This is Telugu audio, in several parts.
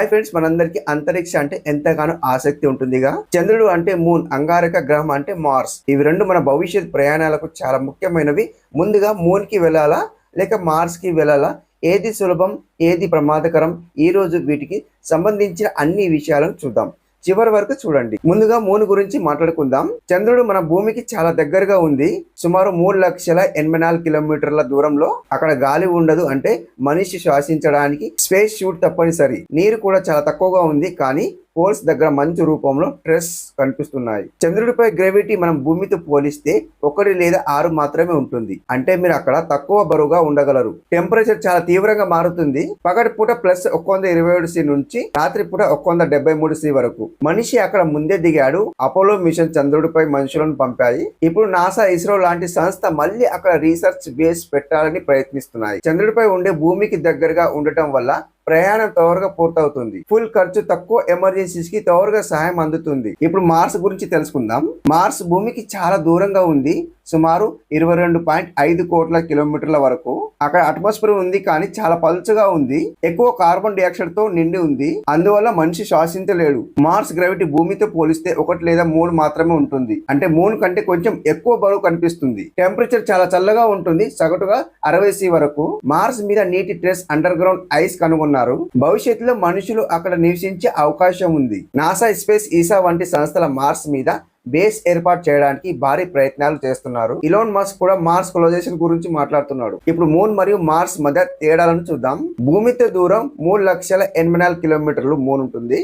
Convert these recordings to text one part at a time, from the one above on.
హాయ్ ఫ్రెండ్స్ మనందరికి అంతరిక్ష అంటే ఎంతగానో ఆసక్తి ఉంటుందిగా. చంద్రుడు అంటే మూన్ అంగారక గ్రహం అంటే మార్స్ ఇవి రెండు మన భవిష్యత్ ప్రయాణాలకు చాలా ముఖ్యమైనవి. ముందుగా మూన్కి వెళ్ళాలా లేక మార్స్కి వెళ్ళాలా? ఏది సులభం ఏది ప్రమాదకరం? ఈ రోజు వీటికి సంబంధించిన అన్ని విషయాలను చూద్దాం. చివరి వరకు చూడండి. ముందుగా మూన్ గురించి మాట్లాడుకుందాం. చంద్రుడు మన భూమికి చాలా దగ్గరగా ఉంది. సుమారు మూడు లక్షల ఎనభై నాలుగు కిలోమీటర్ల దూరంలో అక్కడ గాలి ఉండదు అంటే మనిషి శ్వాసించడానికి స్పేస్ షూట్ తప్పనిసరి. నీరు కూడా చాలా తక్కువగా ఉంది కానీ పోల్స్ దగ్గర మంచు రూపంలో ట్రెస్ కనిపిస్తున్నాయి. చంద్రుడిపై గ్రావిటీ మనం భూమితో పోలిస్తే ఒకటి లేదా ఆరు మాత్రమే ఉంటుంది. అంటే మీరు అక్కడ తక్కువ బరువుగా ఉండగలరు. టెంపరేచర్ చాలా తీవ్రంగా మారుతుంది. పగటి పూట ప్లస్ ఒక వంద ఇరవై ఏడు సి నుంచి రాత్రి పూట ఒక వంద డెబ్బై మూడు సి వరకు. మనిషి అక్కడ ముందే దిగాడు. అపోలో మిషన్ చంద్రుడిపై మనుషులను పంపాయి. ఇప్పుడు నాసా ఇస్రో లాంటి సంస్థ మళ్ళీ అక్కడ రీసెర్చ్ బేస్ పెట్టాలని ప్రయత్నిస్తున్నాయి. చంద్రుడిపై ఉండే భూమికి దగ్గరగా ఉండటం వల్ల ప్రయాణం త్వరగా పూర్తవుతుంది. ఫుల్ ఖర్చు తక్కువ ఎమర్జెన్సీస్కి త్వరగా సహాయం అందుతుంది. ఇప్పుడు మార్స్ గురించి తెలుసుకుందాం. మార్స్ భూమికి చాలా దూరంగా ఉంది. సుమారు ఇరవై రెండు పాయింట్ ఐదు కోట్ల కిలోమీటర్ల వరకు. అక్కడ అట్మాస్ఫియర్ ఉంది కానీ చాలా పలుచగా ఉంది. ఎక్కువ కార్బన్ డైఆక్సైడ్తో నిండి ఉంది. అందువల్ల మనిషి శ్వాసించలేడు. మార్స్ గ్రావిటీ భూమితో పోలిస్తే ఒకటి లేదా మూడు మాత్రమే ఉంటుంది. అంటే మూడు కంటే కొంచెం ఎక్కువ బరువు కనిపిస్తుంది. టెంపరేచర్ చాలా చల్లగా ఉంటుంది. సగటుగా అరవై సి వరకు. మార్స్ మీద నీటి ట్రెస్ అండర్ గ్రౌండ్ ఐస్ కనుగొన్నారు. భవిష్యత్తులో మనుషులు అక్కడ నివసించే అవకాశం ఉంది. నాసా స్పేస్ ఈసా వంటి సంస్థల మార్స్ మీద బేస్ ఏర్పాటు చేయడానికి భారీ ప్రయత్నాలు చేస్తున్నారు. ఇలోన్ మస్క్ కూడా మార్స్ కొలైజేషన్ గురించి మాట్లాడుతున్నాడు. ఇప్పుడు మూన్ మరియు మార్స్ మధ్య తేడాలను చూద్దాం. భూమితో దూరం మూడు లక్షల ఎనభై నాలుగు కిలోమీటర్లు మూన్ ఉంటుంది.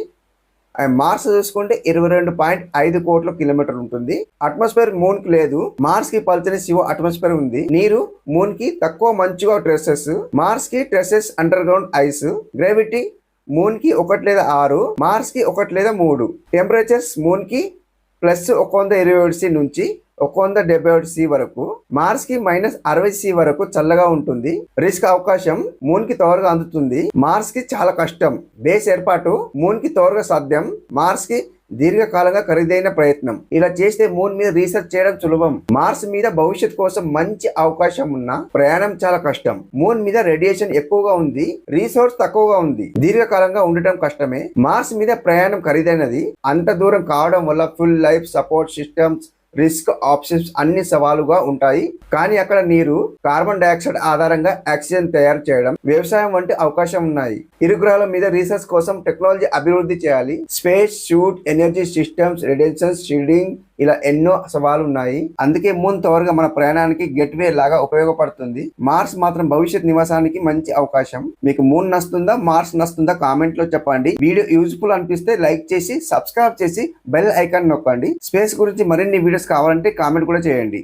మార్స్ చూసుకుంటే ఇరవై రెండు పాయింట్ ఐదు కోట్ల కిలోమీటర్ ఉంటుంది. అట్మాస్ఫియర్ మూన్కి లేదు. మార్స్కి పలిచిన శివ అట్మాస్ఫియర్ ఉంది. నీరు మూన్కి తక్కువ మంచుగా ట్రెసెస్ మార్స్కి traces underground ice. Gravity మూన్కి ఒకటి లేదా ఆరు. మార్స్కి ఒకటి లేదా మూడు. టెంపరేచర్స్ మూన్కి ప్లస్ ఒక వంద ఇరవై ఒకటి సి నుంచి ఒక వంద డెబ్బై ఒకటి సి వరకు మార్స్కి మైనస్ అరవై సి వరకు చల్లగా ఉంటుంది. రిస్క్ అవకాశం మూన్కి త్వరగా అందుతుంది. మార్స్కి చాలా కష్టం. బేస్ ఏర్పాటు మూన్కి త్వరగా సాధ్యం. మార్స్కి దీర్ఘకాలంగా ఖరీదైన ప్రయత్నం. ఇలా చేస్తే మూన్ మీద రీసెర్చ్ చేయడం సులభం. మార్స్ మీద భవిష్యత్ కోసం మంచి అవకాశం ఉన్న ప్రయాణం చాలా కష్టం. మూన్ మీద రేడియేషన్ ఎక్కువగా ఉంది. రీసోర్స్ తక్కువగా ఉంది. దీర్ఘకాలంగా ఉండటం కష్టమే. మార్స్ మీద ప్రయాణం ఖరీదైనది. అంత దూరం కావడం వల్ల full life support systems risk options అన్ని సవాలుగా ఉంటాయి. కానీ అక్కడ నీరు కార్బన్ డైఆక్సైడ్ ఆధారంగా ఆక్సిజన్ తయారు చేయడం వ్యవసాయం వంటి అవకాశం ఉన్నాయి. ఇరు గ్రహాల మీద రీసెర్చ్ కోసం టెక్నాలజీ అభివృద్ధి చేయాలి. Space suit energy systems radiation shielding ఇలా ఎన్నో సవాలు ఉన్నాయి అందుకే మూన్ త్వరగా మన ప్రయాణానికి గెట్వే లాగా ఉపయోగపడుతుంది. మార్స్ మాత్రం భవిష్యత్ నివాసానికి మంచి అవకాశం. మీకు మూన్ నస్తుందా మార్స్ నస్తుందా కామెంట్లో చెప్పండి. వీడియో యూజ్ఫుల్ అనిపిస్తే లైక్ చేసి సబ్స్క్రైబ్ చేసి బెల్ ఐకాన్ నొక్కండి. స్పేస్ గురించి మరిన్ని వీడియోస్ కావాలంటే కామెంట్ కూడా చేయండి.